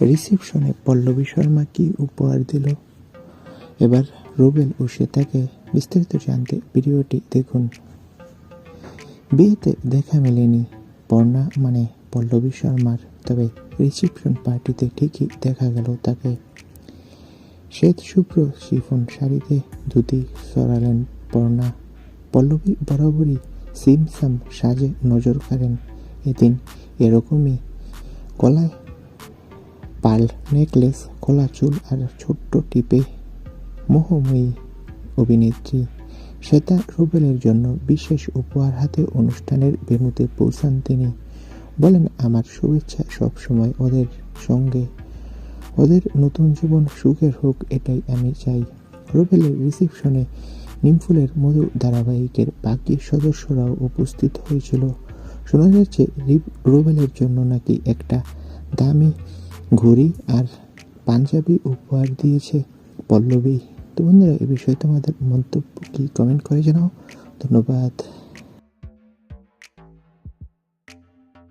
রিসেপশনে পল্লবী শর্মা কি উপহার দিল? এবার রুবেল ও শ্বেতাকে বিস্তারিত জানতে ভিডিওটি দেখুন। বিয়েতে দেখা মেলেনি পর্ণা মানে পল্লবী শর্মার, তবে রিসেপশন পার্টিতে ঠিকই দেখা গেল তাকে। শ্বেত শুভ্র শিফন শাড়িতে ধুতি সরালেন পর্ণা। পল্লবী বরাবরই সিমসাম সাজে নজর কাড়েন। এদিন এরকমই গলায় পাল নেকলেস খোলা চুল আর ছোট্ট টিপে মোহময়ী অভিনেত্রী শ্বেতা রুবেলের জন্য বিশেষ উপহার হাতে অনুষ্ঠানের ভেন্যুতে পৌঁছান তিনি। বলেন, আমার শুভেচ্ছা সবসময় ওদের সঙ্গে। ওদের নতুন জীবন সুখের হোক, এটাই আমি চাই। রুবেলের রিসেপশনে নিমফুলের মধু ধারাবাহিকের বাকি সদস্যরাও উপস্থিত হয়েছিল। শোনা যাচ্ছে, রিব- রুবেলের জন্য নাকি একটা দামি ঘড়ি আর পাঞ্জাবি উপহার দিয়েছে পল্লবী। তো বন্ধুরা, এ বিষয়ে তোমাদের মন্তব্য কি? কমেন্ট করে জানাও। ধন্যবাদ।